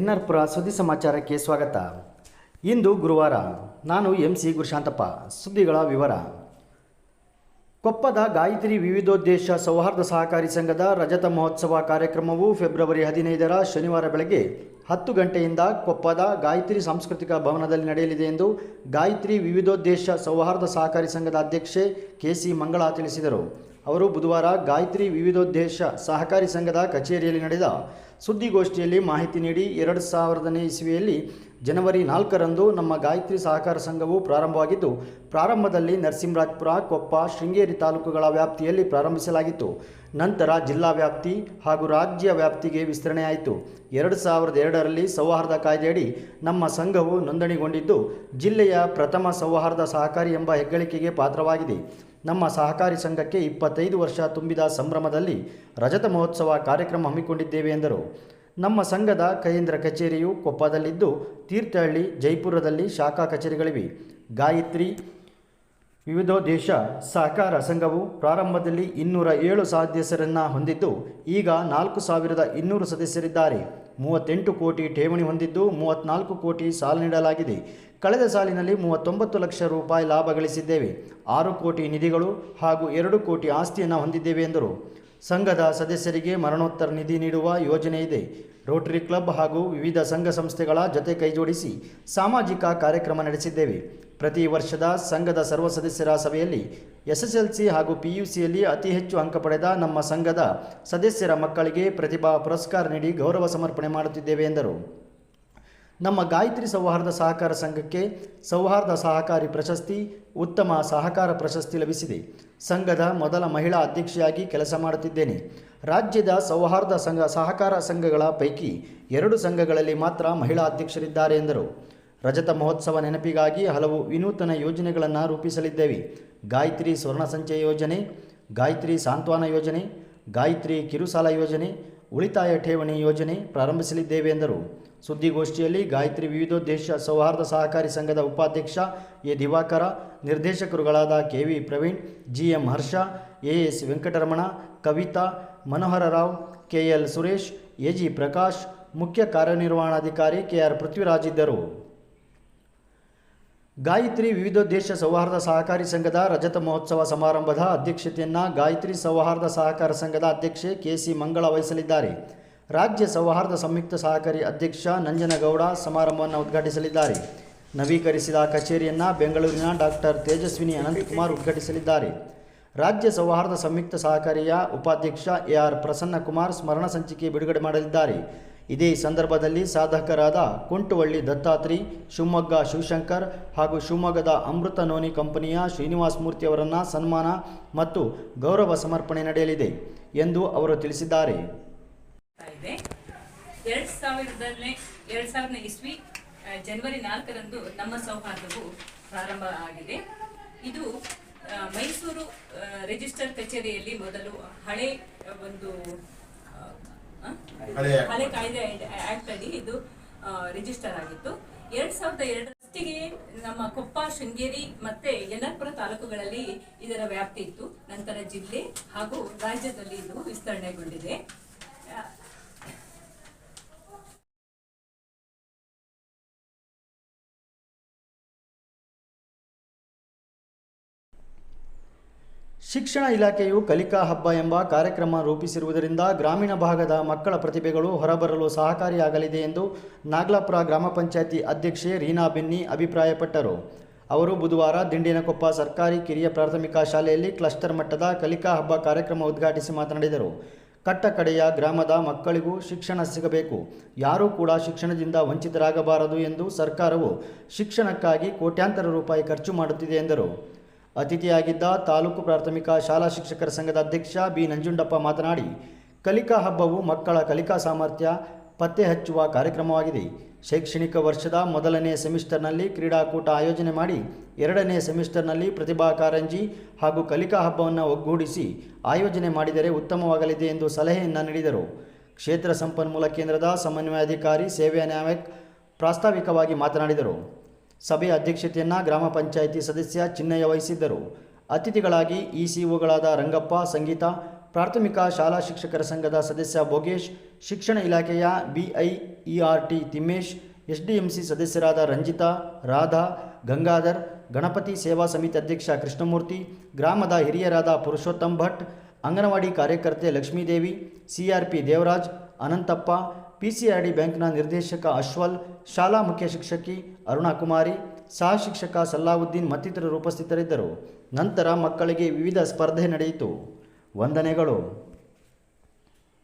ಎನ್ಆರ್ಪುರ ಸುದ್ದಿ ಸಮಾಚಾರಕ್ಕೆ ಸ್ವಾಗತ. ಇಂದು ಗುರುವಾರ ನಾನು ಎಂ ಸಿ ಗುರುಶಾಂತಪ್ಪ. ಸುದ್ದಿಗಳ ವಿವರ. ಕೊಪ್ಪದ ಗಾಯತ್ರಿ ವಿವಿಧೋದ್ದೇಶ ಸೌಹಾರ್ದ ಸಹಕಾರಿ ಸಂಘದ ರಜತ ಮಹೋತ್ಸವ ಕಾರ್ಯಕ್ರಮವು ಫೆಬ್ರವರಿ ಹದಿನೈದರ ಶನಿವಾರ ಬೆಳಗ್ಗೆ ಹತ್ತು ಗಂಟೆಯಿಂದ ಕೊಪ್ಪದ ಗಾಯತ್ರಿ ಸಾಂಸ್ಕೃತಿಕ ಭವನದಲ್ಲಿ ನಡೆಯಲಿದೆ ಎಂದು ಗಾಯತ್ರಿ ವಿವಿಧೋದ್ದೇಶ ಸೌಹಾರ್ದ ಸಹಕಾರಿ ಸಂಘದ ಅಧ್ಯಕ್ಷೆ ಕೆ ಸಿ ಮಂಗಳ ತಿಳಿಸಿದರು. ಅವರು ಬುಧವಾರ ಗಾಯತ್ರಿ ವಿವಿಧೋದ್ದೇಶ ಸಹಕಾರಿ ಸಂಘದ ಕಚೇರಿಯಲ್ಲಿ ನಡೆದ ಸುದ್ದಿಗೋಷ್ಠಿಯಲ್ಲಿ ಮಾಹಿತಿ ನೀಡಿ ಎರಡು ಸಾವಿರದನೇ ಇಸ್ವಿಯಲ್ಲಿ ಜನವರಿ ನಾಲ್ಕರಂದು ನಮ್ಮ ಗಾಯತ್ರಿ ಸಹಕಾರ ಸಂಘವು ಪ್ರಾರಂಭವಾಗಿದ್ದು, ಪ್ರಾರಂಭದಲ್ಲಿ ನರಸಿಂಹರಾಜ್ಪುರ, ಕೊಪ್ಪ, ಶೃಂಗೇರಿ ತಾಲೂಕುಗಳ ವ್ಯಾಪ್ತಿಯಲ್ಲಿ ಪ್ರಾರಂಭಿಸಲಾಗಿತ್ತು. ನಂತರ ಜಿಲ್ಲಾ ವ್ಯಾಪ್ತಿ ಹಾಗೂ ರಾಜ್ಯ ವ್ಯಾಪ್ತಿಗೆ ವಿಸ್ತರಣೆಯಾಯಿತು. ಎರಡು ಸಾವಿರದ ಎರಡರಲ್ಲಿ ಸೌಹಾರ್ದ ಕಾಯ್ದೆಯಡಿ ನಮ್ಮ ಸಂಘವು ನೋಂದಣಿಗೊಂಡಿದ್ದು, ಜಿಲ್ಲೆಯ ಪ್ರಥಮ ಸೌಹಾರ್ದ ಸಹಕಾರಿ ಎಂಬ ಹೆಗ್ಗಳಿಕೆಗೆ ಪಾತ್ರವಾಗಿದೆ. ನಮ್ಮ ಸಹಕಾರಿ ಸಂಘಕ್ಕೆ ಇಪ್ಪತ್ತೈದು ವರ್ಷ ತುಂಬಿದ ಸಂಭ್ರಮದಲ್ಲಿ ರಜತ ಮಹೋತ್ಸವ ಕಾರ್ಯಕ್ರಮ ಹಮ್ಮಿಕೊಂಡಿದ್ದೇವೆ ಎಂದರು. ನಮ್ಮ ಸಂಘದ ಕೇಂದ್ರ ಕಚೇರಿಯು ಕೊಪ್ಪದಲ್ಲಿದ್ದು ತೀರ್ಥಹಳ್ಳಿ, ಜೈಪುರದಲ್ಲಿ ಶಾಖಾ ಕಚೇರಿಗಳಿವೆ. ಗಾಯತ್ರಿ, ವಿವಿಧೋದ್ದೇಶ ಸಹಕಾರ ಸಂಘವು ಪ್ರಾರಂಭದಲ್ಲಿ ಇನ್ನೂರ ಏಳು ಸದಸ್ಯರನ್ನು ಹೊಂದಿದ್ದು, ಈಗ ನಾಲ್ಕು ಸಾವಿರದ ಇನ್ನೂರು ಸದಸ್ಯರಿದ್ದಾರೆ. ಮೂವತ್ತೆಂಟು ಕೋಟಿ ಠೇವಣಿ ಹೊಂದಿದ್ದು ಮೂವತ್ತ್ನಾಲ್ಕು ಕೋಟಿ ಸಾಲ ನೀಡಲಾಗಿದೆ. ಕಳೆದ ಸಾಲಿನಲ್ಲಿ ಮೂವತ್ತೊಂಬತ್ತು ಲಕ್ಷ ರೂಪಾಯಿ ಲಾಭ ಗಳಿಸಿದ್ದೇವೆ. ಆರು ಕೋಟಿ ನಿಧಿಗಳು ಹಾಗೂ ಎರಡು ಕೋಟಿ ಆಸ್ತಿಯನ್ನು ಹೊಂದಿದ್ದೇವೆ ಎಂದರು. ಸಂಘದ ಸದಸ್ಯರಿಗೆ ಮರಣೋತ್ತರ ನಿಧಿ ನೀಡುವ ಯೋಜನೆ ಇದೆ. ರೋಟರಿ ಕ್ಲಬ್ ಹಾಗೂ ವಿವಿಧ ಸಂಘ ಸಂಸ್ಥೆಗಳ ಜೊತೆ ಕೈಜೋಡಿಸಿ ಸಾಮಾಜಿಕ ಕಾರ್ಯಕ್ರಮ ನಡೆಸಿದ್ದೇವೆ. ಪ್ರತಿ ವರ್ಷದ ಸಂಘದ ಸರ್ವ ಸದಸ್ಯರ ಸಭೆಯಲ್ಲಿ ಎಸ್ಎಸ್ಎಲ್ಸಿ ಹಾಗೂ ಪಿಯುಸಿಯಲ್ಲಿ ಅತಿ ಹೆಚ್ಚು ಅಂಕ ಪಡೆದ ನಮ್ಮ ಸಂಘದ ಸದಸ್ಯರ ಮಕ್ಕಳಿಗೆ ಪ್ರತಿಭಾ ಪುರಸ್ಕಾರ ನೀಡಿ ಗೌರವ ಸಮರ್ಪಣೆ ಮಾಡುತ್ತಿದ್ದೇವೆ ಎಂದರು. ನಮ್ಮ ಗಾಯತ್ರಿ ಸೌಹಾರ್ದ ಸಹಕಾರ ಸಂಘಕ್ಕೆ ಸೌಹಾರ್ದ ಸಹಕಾರಿ ಪ್ರಶಸ್ತಿ, ಉತ್ತಮ ಸಹಕಾರ ಪ್ರಶಸ್ತಿ ಲಭಿಸಿದೆ. ಸಂಘದ ಮೊದಲ ಮಹಿಳಾ ಅಧ್ಯಕ್ಷೆಯಾಗಿ ಕೆಲಸ ಮಾಡುತ್ತಿದ್ದೇನೆ. ರಾಜ್ಯದ ಸೌಹಾರ್ದ ಸಂಘ ಸಹಕಾರ ಸಂಘಗಳ ಪೈಕಿ ಎರಡು ಸಂಘಗಳಲ್ಲಿ ಮಾತ್ರ ಮಹಿಳಾ ಅಧ್ಯಕ್ಷರಿದ್ದಾರೆ ಎಂದರು. ರಜತ ಮಹೋತ್ಸವ ನೆನಪಿಗಾಗಿ ಹಲವು ವಿನೂತನ ಯೋಜನೆಗಳನ್ನು ರೂಪಿಸಲಿದ್ದೇವೆ. ಗಾಯತ್ರಿ ಸ್ವರ್ಣ ಸಂಚಯ ಯೋಜನೆ, ಗಾಯತ್ರಿ ಸಾಂತ್ವನ ಯೋಜನೆ, ಗಾಯತ್ರಿ ಕಿರುಸಾಲ ಯೋಜನೆ, ಉಳಿತಾಯ ಠೇವಣಿ ಯೋಜನೆ ಪ್ರಾರಂಭಿಸಲಿದ್ದೇವೆ ಎಂದರು. ಸುದ್ದಿಗೋಷ್ಠಿಯಲ್ಲಿ ಗಾಯತ್ರಿ ವಿವಿಧೋದ್ದೇಶ ಸೌಹಾರ್ದ ಸಹಕಾರಿ ಸಂಘದ ಉಪಾಧ್ಯಕ್ಷ A Divakara, ನಿರ್ದೇಶಕರುಗಳಾದ K V Praveen G M Harsha A S Venkataramana, Kavitha, Manohara Rao K L Suresh A G Prakash, ಮುಖ್ಯ ಕಾರ್ಯನಿರ್ವಹಣಾಧಿಕಾರಿ ಕೆ ಆರ್ ಪೃಥ್ವಿರಾಜ್ ಇದ್ದರು. ಗಾಯತ್ರಿ ವಿವಿಧೋದ್ದೇಶ ಸೌಹಾರ್ದ ಸಹಕಾರಿ ಸಂಘದ ರಜತ ಮಹೋತ್ಸವ ಸಮಾರಂಭದ ಅಧ್ಯಕ್ಷತೆಯನ್ನು ಗಾಯತ್ರಿ ಸೌಹಾರ್ದ ಸಹಕಾರ ಸಂಘದ ಅಧ್ಯಕ್ಷೆ ಕೆ ಸಿ ಮಂಗಳ ವಹಿಸಲಿದ್ದಾರೆ ರಾಜ್ಯ ಸೌಹಾರ್ದ ಸಂಯುಕ್ತ ಸಹಕಾರಿ ಅಧ್ಯಕ್ಷ ನಂಜನಗೌಡ ಸಮಾರಂಭವನ್ನು ಉದ್ಘಾಟಿಸಲಿದ್ದಾರೆ. ನವೀಕರಿಸಿದ ಕಚೇರಿಯನ್ನು ಬೆಂಗಳೂರಿನ ಡಾಕ್ಟರ್ ತೇಜಸ್ವಿನಿ ಅನಂತಕುಮಾರ್ ಉದ್ಘಾಟಿಸಲಿದ್ದಾರೆ. ರಾಜ್ಯ ಸೌಹಾರ್ದ ಸಂಯುಕ್ತ ಸಹಕಾರಿಯ ಉಪಾಧ್ಯಕ್ಷ ಎ ಆರ್ ಪ್ರಸನ್ನಕುಮಾರ್ ಸ್ಮರಣ ಸಂಚಿಕೆ ಬಿಡುಗಡೆ ಮಾಡಲಿದ್ದಾರೆ. ಇದೇ ಸಂದರ್ಭದಲ್ಲಿ ಸಾಧಕರಾದ ಕುಂಟುವಳ್ಳಿ ದತ್ತಾತ್ರಿ, ಶಿವಮೊಗ್ಗ ಶಿವಶಂಕರ್ ಹಾಗೂ ಶಿವಮೊಗ್ಗದ ಅಮೃತ ನೋನಿ ಕಂಪನಿಯ ಶ್ರೀನಿವಾಸ ಮೂರ್ತಿ ಅವರನ್ನು ಸನ್ಮಾನ ಮತ್ತು ಗೌರವ ಸಮರ್ಪಣೆ ನಡೆಯಲಿದೆ ಎಂದು ಅವರು ತಿಳಿಸಿದ್ದಾರೆ. ಇದೆ ಎರಡ್ ಸಾವಿರದಲ್ಲೇ ಎರಡ್ ಸಾವಿರದ ಇಸ್ವಿ ಜನವರಿ ನಾಲ್ಕರಂದು ನಮ್ಮ ಸೌಹಾರ್ದವು ಪ್ರಾರಂಭ ಆಗಿದೆ ಇದು ಮೈಸೂರು ರಿಜಿಸ್ಟರ್ ಕಚೇರಿಯಲ್ಲಿ ಮೊದಲು ಹಳೆ ಒಂದು? ಹಳೆ. ಕಾಯ್ದೆ ಆಕ್ಟ್ ಅಲ್ಲಿ ಇದು ರಿಜಿಸ್ಟರ್ ಆಗಿತ್ತು ಎರಡ್ ಸಾವಿರದ ಎರಡರಷ್ಟಿಗೆ ನಮ್ಮ ಕೊಪ್ಪ ಶೃಂಗೇರಿ ಮತ್ತೆ ಯಲ್ಲಪುರ ತಾಲೂಕುಗಳಲ್ಲಿ ಇದರ ವ್ಯಾಪ್ತಿ ಇತ್ತು ನಂತರ ಜಿಲ್ಲೆ ಹಾಗೂ ರಾಜ್ಯದಲ್ಲಿ ಇದು ವಿಸ್ತರಣೆಗೊಂಡಿದೆ ಶಿಕ್ಷಣ ಇಲಾಖೆಯು ಕಲಿಕಾ ಹಬ್ಬ ಎಂಬ ಕಾರ್ಯಕ್ರಮ ರೂಪಿಸಿರುವುದರಿಂದ ಗ್ರಾಮೀಣ ಭಾಗದ ಮಕ್ಕಳ ಪ್ರತಿಭೆಗಳು ಹೊರಬರಲು ಸಹಕಾರಿಯಾಗಲಿದೆ ಎಂದು ನಾಗ್ಲಾಪುರ ಗ್ರಾಮ ಪಂಚಾಯತಿ ಅಧ್ಯಕ್ಷೆ ರೀನಾ ಬೆನ್ನಿ ಅಭಿಪ್ರಾಯಪಟ್ಟರು. ಅವರು ಬುಧವಾರ ದಿಂಡಿನಕೊಪ್ಪ ಸರ್ಕಾರಿ ಕಿರಿಯ ಪ್ರಾಥಮಿಕ ಶಾಲೆಯಲ್ಲಿ ಕ್ಲಸ್ಟರ್ ಮಟ್ಟದ ಕಲಿಕಾ ಹಬ್ಬ ಕಾರ್ಯಕ್ರಮ ಉದ್ಘಾಟಿಸಿ ಮಾತನಾಡಿದರು. ಕಟ್ಟಕಡೆಯ ಗ್ರಾಮದ ಮಕ್ಕಳಿಗೂ ಶಿಕ್ಷಣ ಸಿಗಬೇಕು. ಯಾರೂ ಕೂಡ ಶಿಕ್ಷಣದಿಂದ ವಂಚಿತರಾಗಬಾರದು ಎಂದು ಸರ್ಕಾರವು ಶಿಕ್ಷಣಕ್ಕಾಗಿ ಕೋಟ್ಯಾಂತರ ರೂಪಾಯಿ ಖರ್ಚು ಮಾಡುತ್ತಿದೆ ಎಂದರು. ಅತಿಥಿಯಾಗಿದ್ದ ತಾಲೂಕು ಪ್ರಾಥಮಿಕ ಶಾಲಾ ಶಿಕ್ಷಕರ ಸಂಘದ ಅಧ್ಯಕ್ಷ ಬಿ ನಂಜುಂಡಪ್ಪ ಮಾತನಾಡಿ, ಕಲಿಕಾ ಹಬ್ಬವು ಮಕ್ಕಳ ಕಲಿಕಾ ಸಾಮರ್ಥ್ಯ, ಪತ್ತೆ ಹಚ್ಚುವ ಕಾರ್ಯಕ್ರಮವಾಗಿದೆ. ಶೈಕ್ಷಣಿಕ ವರ್ಷದ ಮೊದಲನೇ ಸೆಮಿಸ್ಟರ್ನಲ್ಲಿ ಕ್ರೀಡಾಕೂಟ ಆಯೋಜನೆ ಮಾಡಿ, ಎರಡನೇ ಸೆಮಿಸ್ಟರ್ನಲ್ಲಿ ಪ್ರತಿಭಾ ಕಾರಂಜಿ ಹಾಗೂ ಕಲಿಕಾ ಹಬ್ಬವನ್ನು ಒಗ್ಗೂಡಿಸಿ ಆಯೋಜನೆ ಮಾಡಿದರೆ ಉತ್ತಮವಾಗಲಿದೆ ಎಂದು ಸಲಹೆಯನ್ನು ನೀಡಿದರು. ಕ್ಷೇತ್ರ ಸಂಪನ್ಮೂಲ ಕೇಂದ್ರದ ಸಮನ್ವಯಾಧಿಕಾರಿ ಸೇವೆಯ ನಾಯಕ್ ಪ್ರಾಸ್ತಾವಿಕವಾಗಿ ಮಾತನಾಡಿದರು. ಸಭೆಯ ಅಧ್ಯಕ್ಷತೆಯನ್ನು ಗ್ರಾಮ ಪಂಚಾಯಿತಿ ಸದಸ್ಯ ಚಿನ್ನಯ್ಯ ವಹಿಸಿದ್ದರು. ಅತಿಥಿಗಳಾಗಿ ಇಸಿಒಗಳಾದ ರಂಗಪ್ಪ, ಸಂಗೀತ, ಪ್ರಾಥಮಿಕ ಶಾಲಾ ಶಿಕ್ಷಕರ ಸಂಘದ ಸದಸ್ಯ ಭೋಗೇಶ್, ಶಿಕ್ಷಣ ಇಲಾಖೆಯ ಬಿಐಇಆರ್ಟಿ ತಿಮ್ಮೇಶ್, ಎಸ್ಡಿಎಂಸಿ ಸದಸ್ಯರಾದ ರಂಜಿತಾ, ರಾಧಾ, ಗಂಗಾಧರ್, ಗಣಪತಿ ಸೇವಾ ಸಮಿತಿ ಅಧ್ಯಕ್ಷ ಕೃಷ್ಣಮೂರ್ತಿ, ಗ್ರಾಮದ ಹಿರಿಯರಾದ ಪುರುಷೋತ್ತಮ್ ಭಟ್, ಅಂಗನವಾಡಿ ಕಾರ್ಯಕರ್ತೆ ಲಕ್ಷ್ಮೀದೇವಿ, ಸಿಆರ್ಪಿ ದೇವರಾಜ್, ಅನಂತಪ್ಪ ಪಿಸಿಆರ್ಡಿ ಬ್ಯಾಂಕ್ನ ನಿರ್ದೇಶಕ ಅಶ್ವಲ್, ಶಾಲಾ ಮುಖ್ಯ ಶಿಕ್ಷಕಿ ಅರುಣಾಕುಮಾರಿ ಸಹ ಶಿಕ್ಷಕ ಸಲ್ಲಾವುದ್ದೀನ್ ಮತ್ತಿತರರು ಉಪಸ್ಥಿತರಿದ್ದರು. ನಂತರ ಮಕ್ಕಳಿಗೆ ವಿವಿಧ ಸ್ಪರ್ಧೆ ನಡೆಯಿತು. ವಂದನೆಗಳು.